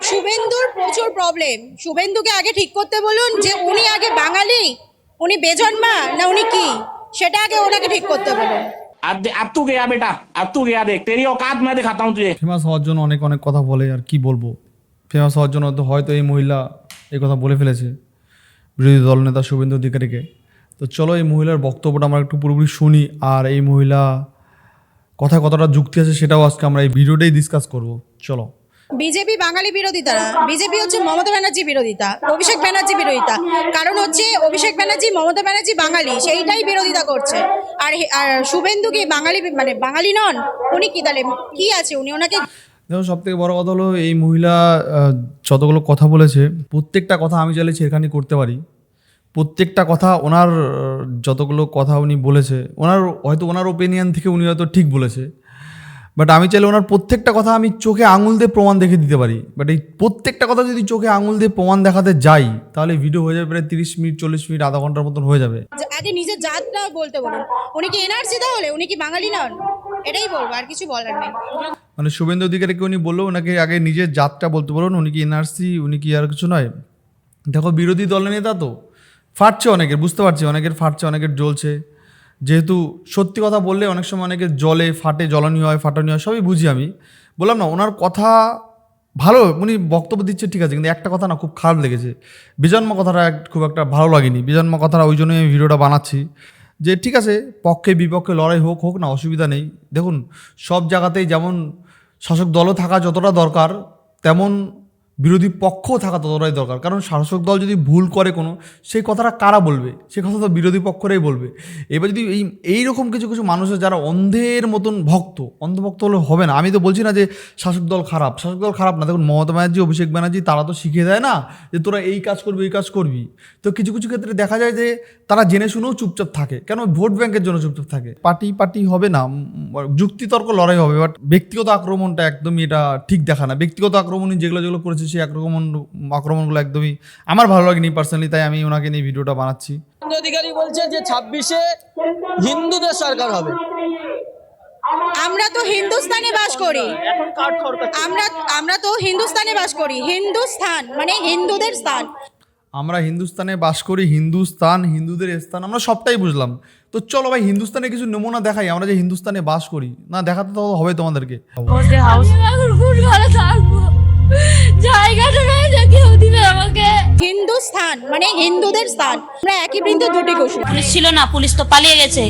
শুভেন্দুর প্রচুর প্রবলেম শুভেন্দুকে আগে ঠিক করতে বলুন যে উনি আগে বাঙালি উনি বেজন্মা না উনি কি সেটা আগে ওনাকে ঠিক করতে বলুন अब दे- अब तू गया बेटा अब तू गया देख तेरी औकात मैं दिखाता हूँ तुझे ফেমাস হওয়ার জন্য অনেক অনেক কথা বলে আর কি বলবো ফেমাস হওয়ার জন্য তো হয়তো এই মহিলা এই কথা বলে ফেলেছে বিরোধী দলনেতা শুভেন্দু অধিকারীকে তো চলো এই মহিলার বক্তব্যটা আমরা একটু পুরোপুরি শুনি আর এই মহিলা কথা কতটা যুক্তি আছে সেটাও আজকে আমরা এই ভিডিওটাই ডিসকাস করব চলো বিজেপি, বাঙালি বিরোধিতা বিজেপি হচ্ছে মমতা ব্যানার্জি বিরোধিতা, অভিষেক ব্যানার্জি বিরোধিতা। কারণ হচ্ছে অভিষেক ব্যানার্জি, মমতা ব্যানার্জি বাঙালি, সেইটাই বিরোধিতা করছে। আর শুভেন্দু কি বাঙালি মানে বাঙালি নন? উনি কি তাহলে কি আছে? উনি ওনাকে দেখো সব থেকে বড় কথা হলো, এই মহিলা যতগুলো কথা বলেছে, প্রত্যেকটা কথা আমি চাইলে ছেড়খানি করতে পারি। প্রত্যেকটা কথা ওনার যতগুলো কথা উনি বলেছে, ওনার, হয়তো ওনার ওপিনিয়ন থেকে উনি হয়তো ঠিক বলেছে। বাট আমি চাইলে ওনার প্রত্যেকটা কথা আমি চোখে আঙুল দিয়ে প্রমাণ দেখে দিতে পারি। বাট এই প্রত্যেকটা কথা যদি চোখে আঙুল দিয়ে প্রমাণ দেখাতে যাই তাহলে ভিডিও হয়ে যাবে প্রায় তিরিশ মিনিট চল্লিশ মিনিট আধা ঘণ্টার মতন হয়ে যাবে। আগে নিজের জাতটা বলতে বলুন। উনি কি এনআরসি তাহলে? উনি কি বাঙালি নন এটাই বলব আর কিছু বলার নেই। মানে শুভেন্দু অধিকারীকে উনি বলল ওনাকে আগে নিজের জাতটা বলতে বলুন। উনি কি এনআরসি উনি কি আর কিছু নয়? দেখো বিরোধী দলের নেতা তো ফাটছে অনেকের বুঝতে পারছি অনেকের ফাটছে অনেকের জ্বলছে। যেহেতু সত্যি কথা বললে অনেক সময় অনেকে জলে, ফাটে, জ্বলানি হয়, ফাটানি হয়, সবই বুঝি আমি। বললাম না, ওনার কথা ভালো, উনি বক্তব্য দিচ্ছে ঠিক আছে, কিন্তু একটা কথা না খুব খারাপ লেগেছে। বিজন্ম কথাটা খুব একটা ভালো লাগেনি। বিজন্ম কথাটা ওই জন্যই আমি ভিডিওটা বানাচ্ছি যে ঠিক আছে, পক্ষে, বিপক্ষে, লড়াই হোক হোক না, অসুবিধা নেই। দেখুন, সব জায়গাতেই যেমন শাসক দলও থাকা যতটা দরকার, তেমন বিরোধী পক্ষও থাকা ততটাই দরকার। কারণ শাসক দল যদি ভুল করে কোনো সেই কথাটা কারা বলবে? সে কথা তো বিরোধী পক্ষরাই বলবে। এবার যদি এই, এইরকম কিছু কিছু মানুষের যারা অন্ধের মতন ভক্ত, অন্ধভক্ত হলে হবে না। আমি তো বলছি না যে শাসক দল খারাপ। শাসক দল খারাপ না। দেখুন, মমতা ব্যানার্জি, অভিষেক ব্যানার্জি, তারা তো শিখিয়ে দেয় না যে তোরা এই কাজ করবি, এই কাজ করবি। তো কিছু কিছু ক্ষেত্রে দেখা যায় যে তারা জেনে শুনেও চুপচাপ থাকে। কেন? ভোট ব্যাংকের জন্য চুপচাপ থাকে। পার্টি পার্টি হবে না। যুক্তিতর্ক লড়াই হবে। বাট ব্যক্তিগত আক্রমণটা একদমই এটা ঠিক দেখা না। ব্যক্তিগত আক্রমণই যেগুলো যেগুলো করেছে সেই আক্রমণ আক্রমণগুলো একদমই আমার ভালো লাগেনি পার্সোনালি তাই আমি ওনাকে নিয়ে ভিডিওটা বানাচ্ছি। অধিকারী বলছে যে ছাব্বিশে হিন্দুদের সরকার হবে। আমরা তো হিন্দুস্তানে বাস করি। আমরা আমরা তো হিন্দুস্তানে বাস করি। হিন্দুস্থান মানে হিন্দুদের স্থান। আমরা হিন্দুস্তানে বাস করি হিন্দুস্তান হিন্দুদের স্থান আমরা সবটাই বুঝলাম। তো চলো ভাই হিন্দুস্তানে কিছু নমুনা দেখাই আমরা যে হিন্দুস্তানে বাস করি। না দেখাতে তো হবে তোমাদেরকে। আমি এখন কোন ঘরে থাকবো জায়গাটা রয়েছে কেউ দিবে আমাকে হিন্দুস্থান মানে হিন্দুদের স্থান আমরা একই বৃন্দ দুটি কুসুম পুলিশ ছিল না পুলিশ তো পালিয়ে গেছে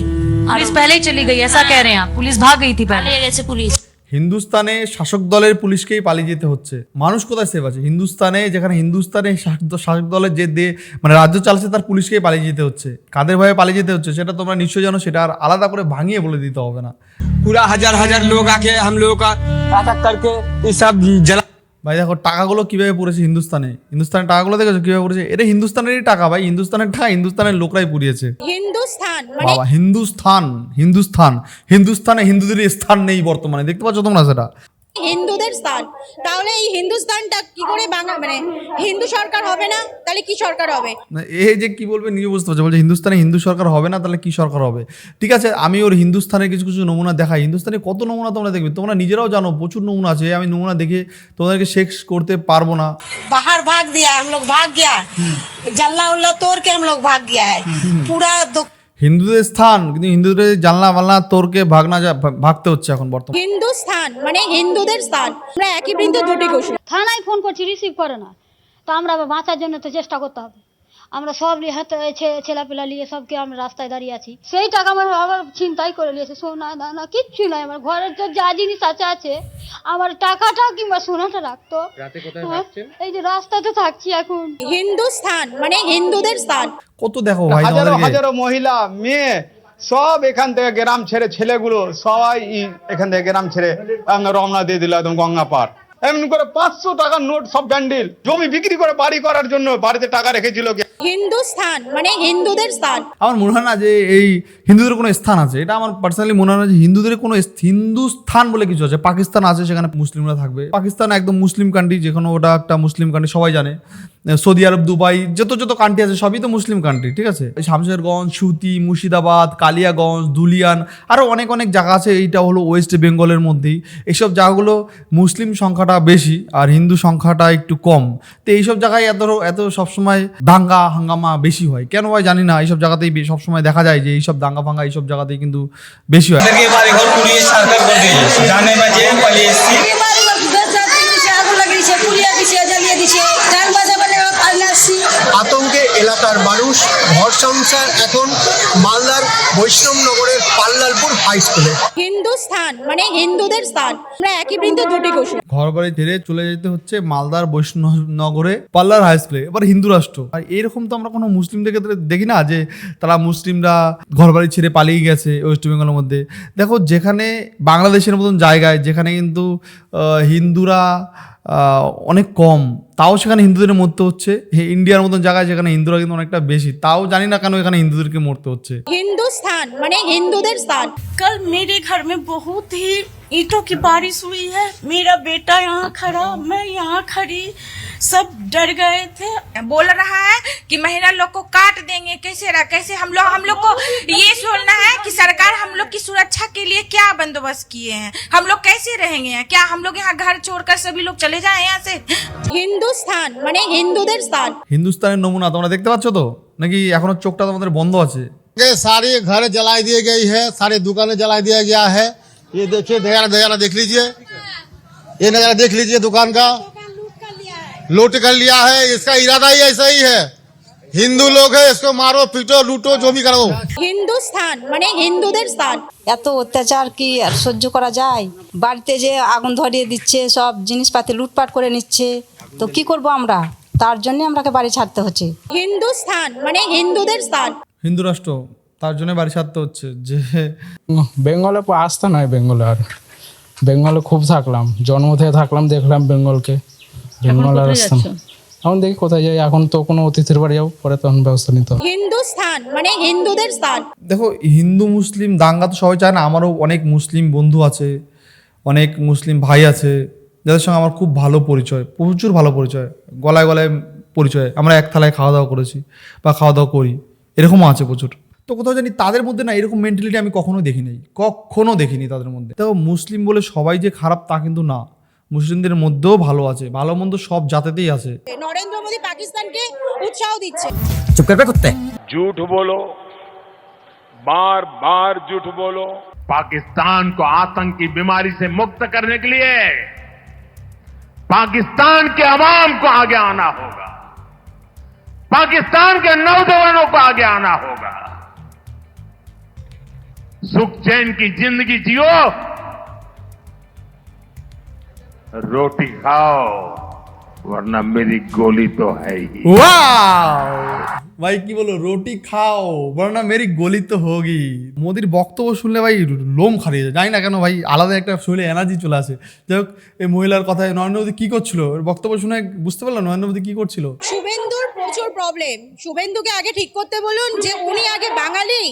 पुलिस पहले ही चली गई ऐसा कह रहे हैं आप पुलिस भाग गई थी पहले পালিয়ে গেছে পুলিশ হিন্দুস্তানে শাসক দলের পুলিশকেই পালিয়ে যেতে হচ্ছে মানুষ কোথায় সেভ আছে হিন্দুস্তানে যেখানে হিন্দুস্তানে শাসক দ- শাসক দলের যে দে মানে রাজ্য চালছে তার পুলিশকেই পালিয়ে যেতে হচ্ছে কাদের ভয়ে পালিয়ে যেতে হচ্ছে সেটা তোমরা নিশ্চয়ই জানো সেটা আর আলাদা করে ভাঙিয়ে বলে দিতে হবে না पूरा हजार हजार लोग आके हम लोगों का ऐसा करके ये सब जला ভাই দেখো টাকাগুলো কীভাবে পড়েছে হিন্দুস্তানে? হিন্দুস্তানের টাকাগুলো দেখেছ কীভাবে পড়েছে এটা হিন্দুস্তানেরই টাকা ভাই হিন্দুস্তানের টাকা হিন্দুস্তানের লোকরাই পুড়িয়েছে হিন্দুস্তান মানে বাবা হিন্দুস্থান হিন্দুস্থান। হিন্দুস্তানে হিন্দুদের স্থান নেই বর্তমানে দেখতে পাচ্ছ তোমরা সেটা? হিন্দুদের স্থান তাহলে এই হিন্দুস্তানটা কি করে বাংলা মানে হিন্দু সরকার হবে না তাহলে কি সরকার হবে না, এ যে কি বলবে নিজে বুঝতে পারছে বলছে হিন্দুস্তানে হিন্দু সরকার হবে না তাহলে কি সরকার হবে ঠিক আছে আমি ওর হিন্দুস্তানের কিছু কিছু নমুনা দেখাই হিন্দুস্তানে কত নমুনা তোমরা দেখবে তোমরা নিজেরাও জানো প্রচুর নমুনা আছে আমি নমুনা দেখে তোমাদেরকে শেষ করতে পারবো না बाहर भाग दिया हम लोग भाग गया जल्ला उल्ला तोड़ के हम लोग भाग गया है पूरा दो হিন্দুদের স্থান কিন্তু হিন্দুদের জানলা বালনা তোরকে ভাগনা যা ভাগতে হচ্ছে এখন বর্তমানে। হিন্দুস্থান মানে হিন্দুদের স্থান। আমরা একই বৃন্দ দুটি কুসুম থানায় ফোন করছি রিসিভ করে না। তো আমরা বাঁচার জন্য তো চেষ্টা করতে হবে। আমরা সব নিয়ে হাতে ছে- ছেলেপেলা নিয়ে সবকে আমরা রাস্তায় দাঁড়িয়ে আছি। সেই টাকা আমার আবার ছিনতাই করে নিয়েছে। সোনা দানা কিচ্ছু নাই আমার ঘরের তো যা জিনিস আছে আছে। আমার টাকাটা কিংবা সোনাটা রাখতো। হ্যাঁ, এই যে রাস্তাতে থাকছি এখন। হিন্দুস্থান মানে হিন্দুদের স্থান। কত দেখো ভাই হাজারো হাজারো মহিলা মেয়ে সব এখান থেকে গ্রাম ছেড়ে ছেলেগুলো সবাই এখান থেকে গ্রাম ছেড়ে রমনা দিয়ে দিল একদম গঙ্গা পার। এমনি করে পাঁচশো টাকার নোট সব ব্যান্ডেল। জমি বিক্রি করে বাড়ি করার জন্য বাড়িতে টাকা রেখেছিল হিন্দুস্থান মানে হিন্দুদের স্থান। আমার মনে হয় না যে এই হিন্দুদের কোনো স্থান আছে। এটা আমার পার্সোনালি মনে হয় না যে হিন্দুদের কোনো হিন্দুস্থান বলে কিছু আছে। পাকিস্তান আছে সেখানে মুসলিমরা থাকবে। পাকিস্তান একদম মুসলিম কান্ট্রি যেখানে ওটা একটা মুসলিম কান্ট্রি সবাই জানে। সৌদি আরব দুবাই যত যত কান্ট্রি আছে সবই তো মুসলিম কান্ট্রি ঠিক আছে? শামসেরগঞ্জ সুতি মুর্শিদাবাদ কালিয়াগঞ্জ দুলিয়ান আরও অনেক অনেক জায়গা আছে এইটা হলো ওয়েস্ট বেঙ্গলের মধ্যেই। এইসব জায়গাগুলো মুসলিম সংখ্যাটা বেশি আর হিন্দু সংখ্যাটা একটু কম। তো এইসব জায়গায় এত এত সবসময় দাঙ্গা হাঙ্গামা বেশি হয়। কেন হয় জানি না এইসব জায়গাতেই সবসময় দেখা যায় যে এইসব দাঙ্গা ফাঙ্গা এইসব জায়গাতেই কিন্তু বেশি হয়। জানে না যে পালিয়ে এসেছি। আতঙ্কে এলাকার মানুষ ঘর সংসার এখন মালদার বৈষ্ণবনগরের পাল্লালপুর হাই স্কুলে। হিন্দুস্থান মানে হিন্দুদের স্থান। আমরা একই বৃন্তে দুটি কুসুম ঘর বাড়ি ছেড়ে চলে যেতে হচ্ছে মালদার বৈষ্ণবনগরে পাল্লার হাই স্কুলে এবার হিন্দু রাষ্ট্র। আর এরকম তো আমরা কোনো মুসলিমদেরকে তো দেখি না যে তারা মুসলিমরা ঘর বাড়ি ছেড়ে পালিয়ে গেছে ওয়েস্ট বেঙ্গলের মধ্যে। দেখো যেখানে বাংলাদেশের মতন জায়গায় যেখানে কিন্তু আহ, হিন্দুরা অনেক কম। তাও সেখানে হিন্দুদের মরতে হচ্ছে। ইন্ডিয়ার মতন জায়গায় যেখানে হিন্দুরা কিন্তু অনেকটা বেশি। তাও জানি না কেন এখানে হিন্দুদেরকে মরতে হচ্ছে। হিন্দুস্থান মানে হিন্দুদের স্থান। কাল মেরে ঘর মে বহুত হি ईंटों की बारिश हुई है मेरा बेटा यहाँ खड़ा मैं यहाँ खड़ी सब डर गए थे बोल रहा है कि महिला लोग को काट देंगे कैसे रहा कैसे हम लोग हम लोग को ये सोचना है कि सरकार हम लोग की सुरक्षा के लिए क्या बंदोबस्त किए हैं हम लोग कैसे रहेंगे क्या हम लोग यहाँ घर छोड़कर सभी लोग चले जाए यहाँ से হিন্দুস্থান মানে হিন্দুদের স্থান হিন্দুস্তানের নমুনা তোমরা দেখতে পাচ্ছ তো নাকি এখনো চোখটা তোমাদের বন্ধ আছে ये सारे घर जलाई दी गई है सारी दुकानें जलाई दिया गया है ये देखिए नजारा नजारा देख लीजिए ये नजारा देख लीजिए दुकान का लूट कर लिया है इसका इरादा ही ऐसा ही है हिंदू लोग है इसको मारो पीटो लूटो जो भी करो হিন্দুস্থান মানে হিন্দুদের স্থান এত অত্যাচার কি আর সহ্য করা যায় বাড়িতে যে আগুন ধরিয়ে দিচ্ছে সব জিনিসপাতি লুটপাট করে নিচ্ছে তো কি করব আমরা তার জন্য আমরাকে বাড়ি ছাড়তে হচ্ছে হিন্দুস্থান মানে হিন্দুদের স্থান হিন্দু রাষ্ট্র তার জন্য বাড়ি ছাড়তে হচ্ছে যে বেঙ্গলে আসতে নয় বেঙ্গলে আর। বেঙ্গলে খুব থাকলাম জন্ম থেকে থাকলাম দেখলাম বেঙ্গলকে। বেঙ্গল আর আসতাম এখন দেখি কোথায় যাই এখন তো কোনো অতিথির বাড়ি যাব পরে তখন ব্যবস্থা নিতে হবে। হিন্দুস্থান মানে হিন্দুদের স্থান। দেখো হিন্দু মুসলিম দাঙ্গা তো সবাই চায় না আমারও অনেক মুসলিম বন্ধু আছে অনেক মুসলিম ভাই আছে যাদের সঙ্গে আমার খুব ভালো পরিচয় প্রচুর ভালো পরিচয় গলায় গলায় পরিচয় আমরা এক থালায় খাওয়া দাওয়া করেছি বা খাওয়া দাওয়া করি এরকমও আছে প্রচুর। তো কোথাও জানি তাদের মধ্যে না এরকম মেন্টালিটি আমি কখনো দেখি নাই কখনো দেখিনি তাদের মধ্যে দেখো মুসলিম বলে সবাই যে খারাপ তা কিন্তু না মুসলিমদের মধ্যেও ভালো আছে ভালো মন্দ সব জাতেতেই আছে নরেন্দ্র মোদী পাকিস্তানকে উৎসাহ দিচ্ছে चुप कर पे कुत्ते झूठ बोलो बार बार झूठ बोलो पाकिस्तान को आतंक की बीमारी से मुक्त करने के लिए पाकिस्तान के अवाम को आगे आना होगा पाकिस्तान के नौजवानों को आगे आना होगा सुख चैन की जिंदगी जियो रोटी खाओ वरना मेरी गोली तो है ही ওয়াও ভাই কি বলো রুটি খাও বর্ণা মেরি গলি তো হোগি মোদির বক্তব্য শুনলে ভাই লোম খারিয়ে যায় জানি না কেন ভাই আলাদা একটা শরীরে এনার্জি চলে আসে যাই হোক এই মহিলার কথায় নরেন্দ্র মোদী কি করছিল ওর বক্তব্য শুনে বুঝতে পারলাম নরেন্দ্র মোদী কি করছিল শুভেন্দুর প্রচুর প্রবলেম শুভেন্দুকে আগে ঠিক করতে বলুন যে উনি আগে বাঙালি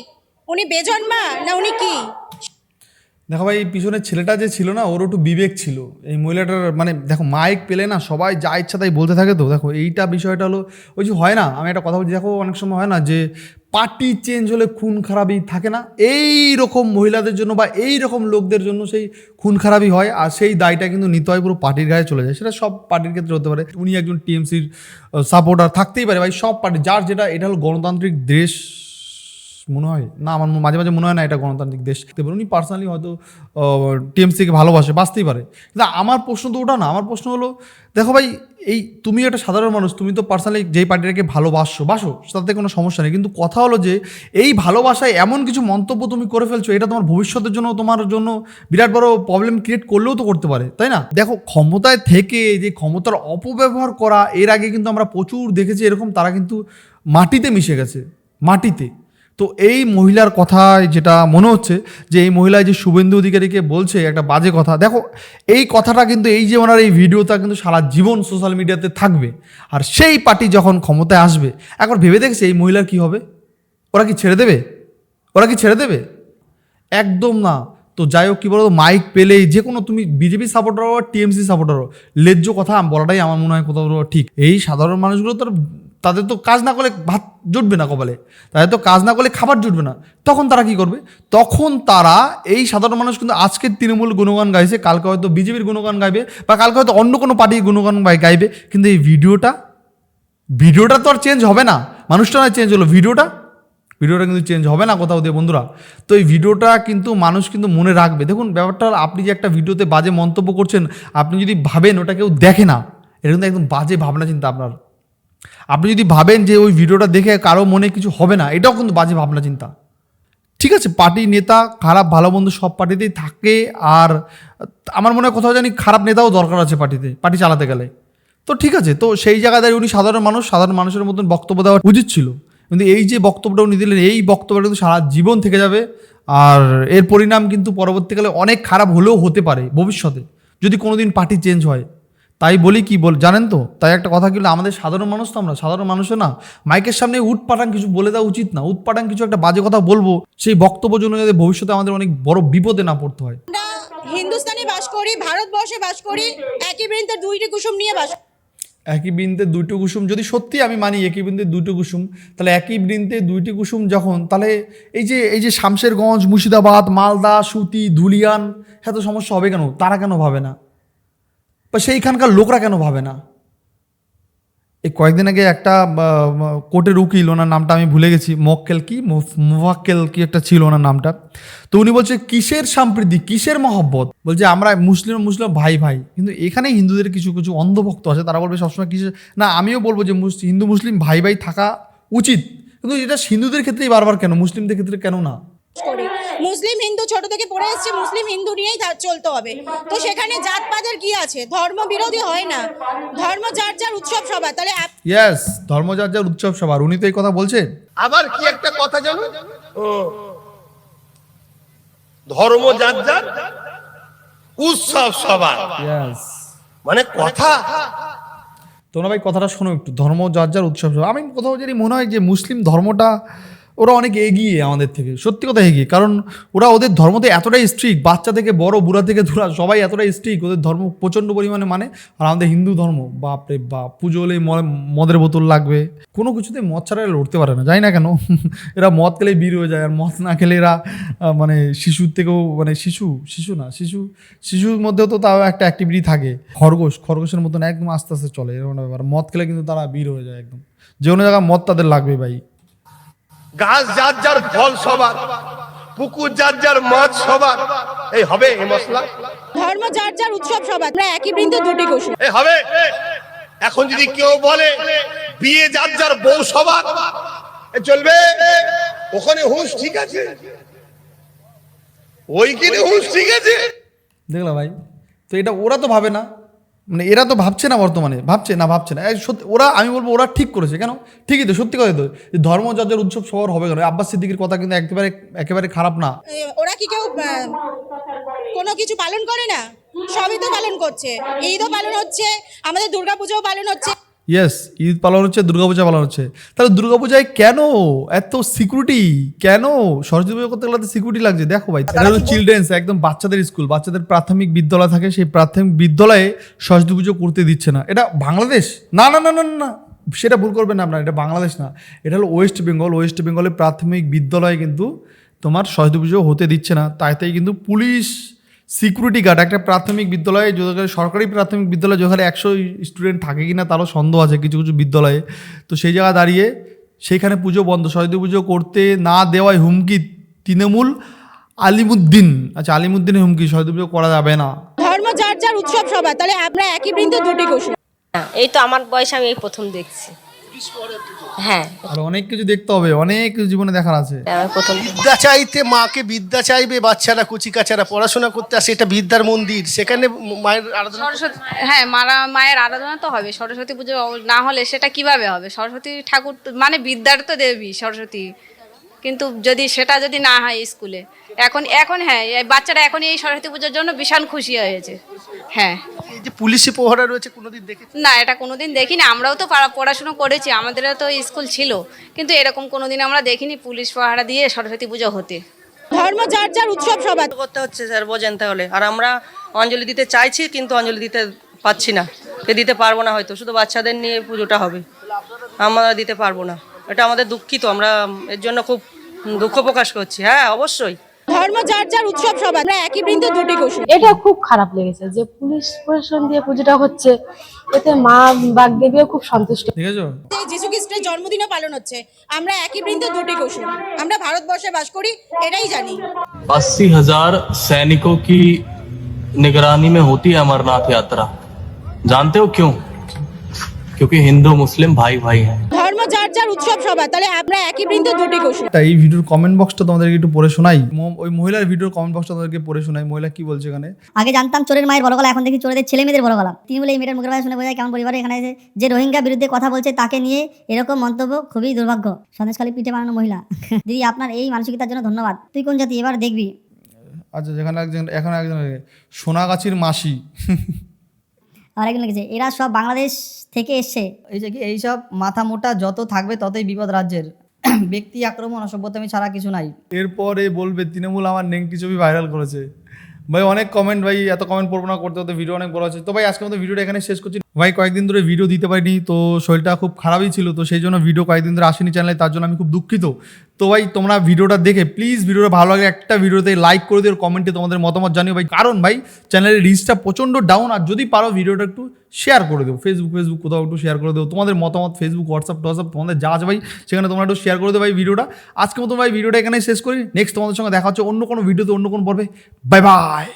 উনি বেজন্মা না উনি কি? দেখো ভাই পিছনের ছেলেটা যে ছিল না, ওর একটু বিবেক ছিল। এই মহিলাটার মানে দেখো, মাইক পেলে না সবাই যা ইচ্ছা তাই বলতে থাকে তো। দেখো, এইটা বিষয়টা হলো, ওই যে হয় না, আমি একটা কথা বলছি, দেখো, অনেক সময় হয় না যে পার্টি চেঞ্জ হলে খুন খারাপই থাকে না? এই রকম মহিলাদের জন্য বা এই রকম লোকদের জন্য সেই খুন খারাপই হয়, আর সেই দায়টা কিন্তু নিতে হয় পুরো পার্টির গায়ে চলে যায়। সেটা সব পার্টির ক্ষেত্রে হতে পারে। উনি একজন টিএমসির সাপোর্টার থাকতেই পারে ভাই, সব পার্টি, যার যেটা, এটা হলো গণতান্ত্রিক দেশ। মনে হয়? না, আমার মাঝে মাঝে মনে হয় না এটা গণতান্ত্রিক দেশ। এবার উনি পার্সোনালি হয়তো টিএমসিকে ভালোবাসে, বাঁচতেই পারে। কিন্তু আমার প্রশ্ন তো ওটা না, আমার প্রশ্ন হলো, দেখো ভাই, এই তুমি একটা সাধারণ মানুষ, তুমি তো পার্সোনালি যেই পার্টিটাকে ভালোবাসো, বাসো, তাতে কোনো সমস্যা নেই। কিন্তু কথা হলো যে, এই ভালোবাসায় এমন কিছু মন্তব্য তুমি করে ফেলছো, এটা তোমার ভবিষ্যতের জন্য, তোমার জন্য বিরাট বড় প্রবলেম ক্রিয়েট করলেও তো করতে পারে, তাই না? দেখো, ক্ষমতায় থেকে যে ক্ষমতার অপব্যবহার করা, এর আগে কিন্তু আমরা প্রচুর দেখেছি এরকম, তারা কিন্তু মাটিতে মিশে গেছে, মাটিতে। তো এই মহিলার কথায় যেটা মনে হচ্ছে যে এই মহিলা যে শুভেন্দু অধিকারীকে বলছে, একটা বাজে কথা। দেখো, এই কথাটা কিন্তু এই যে ওনার এই ভিডিওটা কিন্তু সারা জীবন সোশ্যাল মিডিয়াতে থাকবে। আর সেই পার্টি যখন ক্ষমতায় আসবে, একবার ভেবে দেখছে এই মহিলার কি হবে? ওরা কি ছেড়ে দেবে? ওরা কি ছেড়ে দেবে? একদম না। তো যাই হোক, কী বলতো মাইক পেলেই যে কোনো তুমি বিজেপি সাপোর্টার হো টিএমসি সাপোর্টার হো লেজ্জ কথা বলাটাই আমার মনে হয় কোথাও ঠিক। এই সাধারণ মানুষগুলো তো তাদের তো কাজ না করলে ভাত জুটবে না কপালে। তাদের তো কাজ না করলে খাবার জুটবে না। তখন তারা কি করবে? তখন তারা এই সাধারণ মানুষ কিন্তু আজকের তৃণমূল গুণগান গাইছে, কালকে হয়তো বিজেপির গুণগান গাইবে বা কালকে হয়তো অন্য কোনো পার্টির গুণগান গাই- গাইবে। কিন্তু এই ভিডিওটা ভিডিওটা তো আর চেঞ্জ হবে না। মানুষটা না চেঞ্জ হলো। ভিডিওটা ভিডিওটা কিন্তু চেঞ্জ হবে না কোথাও দিয়ে বন্ধুরা। তো এই ভিডিওটা কিন্তু মানুষ কিন্তু মনে রাখবে। দেখুন, ব্যাপারটা আপনি যে একটা ভিডিওতে বাজে মন্তব্য করছেন, আপনি যদি ভাবেন, ওটা কেউ দেখে না, এটা কিন্তু একদম বাজে ভাবনা চিন্তা আপনার। আপনি যদি ভাবেন যে ওই ভিডিওটা দেখে কারও মনে কিছু হবে না, এটাও কিন্তু বাজে ভাবনা, চিন্তা। ঠিক আছে, পার্টি নেতা, খারাপ, ভালো বন্ধু সব পার্টিতেই থাকে, আর আমার মনে হয় কোথাও জানি খারাপ নেতাও দরকার আছে পার্টিতে, পার্টি চালাতে গেলে। তো ঠিক আছে, তো সেই জায়গায় দাঁড়িয়ে উনি সাধারণ মানুষ, সাধারণ মানুষের মতন বক্তব্য দেওয়া উচিত ছিল। কিন্তু এই যে বক্তব্যটা উনি দিলেন, এই বক্তব্যটা কিন্তু সারা জীবন থেকে যাবে, আর এর পরিণাম কিন্তু পরবর্তীকালে অনেক খারাপ হলেও হতে পারে ভবিষ্যতে, যদি কোনোদিন পার্টি চেঞ্জ হয়। তাই বলি কি বল জানেন তো? তাই একটা কথা কিন্তু আমাদের সাধারণ মানুষ তো আমরা সাধারণ মানুষও না। মাইকের সামনে উটপাটাং কিছু বলে দেওয়া উচিত না। উটপাটাং কিছু একটা বাজে কথা বলব সেই বক্তব্য জন্য যাতে ভবিষ্যতে আমাদের অনেক বড় বিপদে না পড়তে হয়। হিন্দুস্তানে বাস করি ভারতবর্ষে বাস করি একই বৃন্তে দুইটি কুসুম নিয়ে বাস একই বৃন্তে দুইটি কুসুম যদি সত্যি আমি মানি একই বৃন্তে দুটো কুসুম তাহলে একই বৃন্তে দুইটি কুসুম যখন তাহলে এই যে এই যে শামশেরগঞ্জ মুর্শিদাবাদ মালদা সুতি ধুলিয়ান এত সমস্যা হবে কেন? তারা কেন ভাবে না? বা সেইখানকার লোকরা কেন ভাবে না? এই কয়েকদিন আগে একটা কোর্টের উকিল ওনার নামটা আমি ভুলে গেছি মক্কেল কি? মুফাক্কেল কি একটা ছিল ওনার নামটা। তো উনি বলছে, কিসের সম্প্রীতি? কিসের মহব্বত? বলছে, আমরা মুসলিম মুসলিম, ভাই ভাই। কিন্তু এখানে হিন্দুদের কিছু কিছু অন্ধভক্ত আছে, তারা বলবে সবসময় কিসের, না, আমিও বলব যে হিন্দু, মুসলিম, ভাই ভাই থাকা উচিত। কিন্তু এটা হিন্দুদের ক্ষেত্রেই বারবার কেন? মুসলিমদের ক্ষেত্রে কেন না? মুসলিম হিন্দু ছোট থেকে পড়ে এসছে মুসলিম হিন্দু নিয়েই চলতে হবে। তো সেখানে জাতপাতের কি আছে? ধর্ম বিরোধী হয় না। ধর্ম যার যার উৎসব সবার। তাহলে ইয়েস ধর্মযার যার উৎসব সবার। উনি তো এই কথা বলছে আবার কি একটা কথা জানো? ও, ধর্ম যার যার উৎসব সবার। ইয়েস মানে কথা। তোমরা ভাই কথাটা শোনো একটু। ধর্ম যার যার উৎসব সব। আমি কোথাও জানি মনে হয় যে মুসলিম ধর্মটা ওরা অনেক এগিয়ে আমাদের থেকে, সত্যি কথা এগিয়ে। কারণ ওরা ওদের ধর্মতে এতটাই স্ট্রিক বাচ্চা থেকে বড়, বুড়া থেকে ধুরা সবাই এতটাই স্ট্রিক ওদের ধর্ম প্রচণ্ড পরিমাণে মানে আর আমাদের হিন্দু ধর্ম, বাপরে বাপ, পুজো হলে ম- মদের বোতল লাগবে। কোনো কিছুতে মদ ছাড়া লড়তে পারে না, জানি না কেন। এরা মদ খেলে বীর হয়ে যায়, আর মদ না খেলে এরা মানে শিশুর থেকেও মানে শিশু শিশু না, শিশু, শিশুর মধ্যেও তো তাও একটা অ্যাক্টিভিটি থাকে। খরগোশ, খরগোশের মতন একদম আস্তে আস্তে চলে, এরকম ব্যাপার। মদ খেলে কিন্তু তারা বীর হয়ে যায় একদম। যে কোনো জায়গায় মদ তাদের লাগবে ভাই। গাছ যার যার ফল সবার পুকুর যার যার মাছ সবার এই হবে এই মশলা। ধর্ম যার যার উৎসব সবার আমরা একই বৃন্তে দুটি কুসুম এই হবে। এখন যদি কেউ বলে বিয়ে যার যার বউ সবার এ চলবে? ওখানে হুঁশ ঠিক আছে। ওইখানে হুঁশ ঠিক আছে। দেখলাম ভাই তো এটা ওরা তো ভাবে না। মানে এরা তো ভাবছে না বর্তমানে, ভাবছে না ভাবছে না। সত্যি, ওরা, আমি বলব ওরা ঠিক করেছে, কেন? ঠিকই তো, সত্যি কথা তো। ধর্ম যার উৎসব সবার হবে কেন? আব্বাস সিদ্দিকির কথা কিন্তু একেবারে একেবারে খারাপ না। ওরা কি কেউ কোনো কিছু পালন করে না? সবই তো পালন করছে। ঈদও পালন হচ্ছে, আমাদের দুর্গাপুজোও পালন হচ্ছে। ইয়েস ঈদ পালন হচ্ছে দুর্গাপূজা পালন হচ্ছে। তাহলে দুর্গাপূজায় কেন এত সিকিউরিটি কেন সরস্বতী পুজো করতে গেলে সিকিউরিটি লাগছে? দেখো ভাই এটা হলো চিলড্রেন্স একদম বাচ্চাদের স্কুল বাচ্চাদের প্রাথমিক বিদ্যালয় থাকে সেই প্রাথমিক বিদ্যালয়ে সরস্বতী পুজো করতে দিচ্ছে না। এটা বাংলাদেশ? না না না না না, না। সেটা ভুল করবেন না আপনারা এটা বাংলাদেশ না। এটা হলো ওয়েস্ট বেঙ্গল ওয়েস্ট বেঙ্গলের প্রাথমিক বিদ্যালয়ে কিন্তু তোমার সরস্বতী পুজো হতে দিচ্ছে না। তাই তাই কিন্তু পুলিশ সিকিউরিটি গার্ড একটা প্রাথমিক বিদ্যালয়ে যেখানে সরকারি প্রাথমিক বিদ্যালয়ে যেখানে একশো স্টুডেন্ট থাকে কি না তারও সন্দেহ আছে কিছু কিছু বিদ্যালয়ে। তো সেই জায়গায় দাঁড়িয়ে সেইখানে পুজো বন্ধ সরস্বতী পুজো করতে না দেওয়ায় হুমকি তৃণমূল আলিমুদ্দিন। আচ্ছা আলিমুদ্দিনের হুমকি সরস্বতী পুজো করা যাবে না। ধর্ম যার যার উৎসব সবার তাহলে আমরা একই বৃন্তে দুটি কুসুম এই তো আমার বয়স আমি এই প্রথম দেখছি। হ্যাঁ। আর অনেক কিছু দেখতে হবে অনেক কিছু জীবনে দেখার আছে। প্রথম। বিদ্যা চাইতে মাকে বিদ্যা চাইবে বাচ্চারা কুচি কাচারা পড়াশোনা করতে আসে এটা বিদ্যার মন্দির। সেখানে মায়ের আরাধনা সরস্বতী হ্যাঁ মারা মায়ের আরাধনা তো হবে সরস্বতী পুজো না হলে সেটা কীভাবে হবে? সরস্বতী ঠাকুর তো- মানে বিদ্যার তো দেবী সরস্বতী। কিন্তু যদি সেটা যদি না হয় স্কুলে এখন এখন হ্যাঁ এই বাচ্চারা এখন এই সরস্বতী পুজোর জন্য ভীষণ খুশি হয়েছে। হ্যাঁ। এই যে পুলিশি প্রহরা রয়েছে কোনোদিন দেখে না এটা কোনোদিন দেখিনি আমরাও তো পড়াশুনো করেছি আমাদেরও তো স্কুল ছিল কিন্তু এরকম কোনোদিন আমরা দেখিনি পুলিশ পাহারা দিয়ে সরস্বতী পুজো হতে। ধর্ম যার যার উৎসব সবার। করতে হচ্ছে স্যার বোঝেন তাহলে। আর আমরা অঞ্জলি দিতে চাইছি কিন্তু অঞ্জলি দিতে পাচ্ছি না। দিতে পারব না হয়তো শুধু বাচ্চাদের নিয়ে পুজোটা হবে। আমরা দিতে পারব না। এটা আমাদের দুঃখিত আমরা এর জন্য খুব দুঃখ প্রকাশ করছি হ্যাঁ অবশ্যই ধর্ম যার যার উৎসব সবার আমরা একই বৃন্দ দুটি কুসুম এটা খুব খারাপ লেগেছে যে পুলিশ প্রশাসন দিয়ে পুজোটা হচ্ছে এতে মা বাগদেবীও খুব সন্তুষ্ট ঠিক আছে এই যিশু খ্রিস্টের জন্মদিনও পালন হচ্ছে আমরা একই বৃন্দ দুটি কুসুম আমরা ভারতবর্ষে বাস করি এটাই জানি अस्सी हजार सैनिकों की निगरानी में होती है अमरनाथ यात्रा जानते हो क्यों क्योंकि हिंदू मुस्लिम भाई भाई हैं ধর্ম যার যার উৎসব সবার তাহলে আমরা একই বৃন্দ দুটি কুসুম তা এই ভিডিওর কমেন্ট বক্সটা তোমাদেরকে একটু পড়ে শোনাই ম- ওই মহিলার ভিডিওর কমেন্ট বক্সটা তোমাদেরকে পড়ে শোনাই মহিলা কি বলছে এখানে আগে জানতাম চোরের মায়ের বড় গলা এখন দেখি চোরেদের ছেলে মেয়েদের বড় গলা তিনি বলে এই মেয়েটার মুখের ভাষা শুনে বোঝায় কেমন পরিবারে এখানে এসে যে রোহিঙ্গা বিরুদ্ধে কথা বলছে তাকে নিয়ে এরকম মন্তব্য খুবই দুর্ভাগ্য সন্দেশখালী পিঠে বানানো মহিলা দিদি আপনার এই মানসিকতার জন্য ধন্যবাদ তুই কোন জাতি এবার দেখবি আচ্ছা যেখানে একজন এখানে একজন সোনাগাছির মাসি আর একজন লিখেছে এরা সব বাংলাদেশ থেকে এসছে। এই যে কি এইসব মাথা মোটা যত থাকবে ততই বিপদ রাজ্যের। ব্যক্তি আক্রমণ অসভ্যতামি ছাড়া কিছু নাই। এরপরে বলবে তৃণমূল আমার নেংটি ছবি ভাইরাল করেছে। ভাই অনেক কমেন্ট ভাই এত কমেন্ট পড়ব না করতে করতে ভিডিও অনেক বড় আছে তো ভাই আজকে মতো ভিডিওটা এখানে শেষ করছি। ভাই কয়েকদিন ধরে ভিডিও দিতে পারিনি তো শরীরটা খুব খারাপই ছিল তো সেই জন্য ভিডিও কয়েকদিন ধরে আসেনি চ্যানেলে তার জন্য আমি খুব দুঃখিত। তো ভাই, তোমরা ভিডিওটা দেখে প্লিজ ভিডিওটা ভালো লাগে একটা ভিডিওতে লাইক করে দিও কমেন্টে তোমাদের মতামত জানিও ভাই। কারণ ভাই চ্যানেলের রিচটা প্রচণ্ড ডাউন আর যদি পারো ভিডিওটা একটু শেয়ার করে দেবো ফেসবুক ফেসবুক কোথাও একটু শেয়ার করে দেবো তোমাদের মতামত ফেসবুক হোয়াটসঅ্যাপ টোয়াটসঅ্যাপ তোমাদের যা আছে ভাই, সেখানে তোমরা একটু শেয়ার করে দেবো ভাই ভিডিওটা। আজকে মতো ভাই, ভিডিওটা এখানে শেষ করি। নেক্সট তোমাদের সঙ্গে দেখা হচ্ছে অন্য কোনো ভিডিওতে অন্য কোনো পর্বে। Bye bye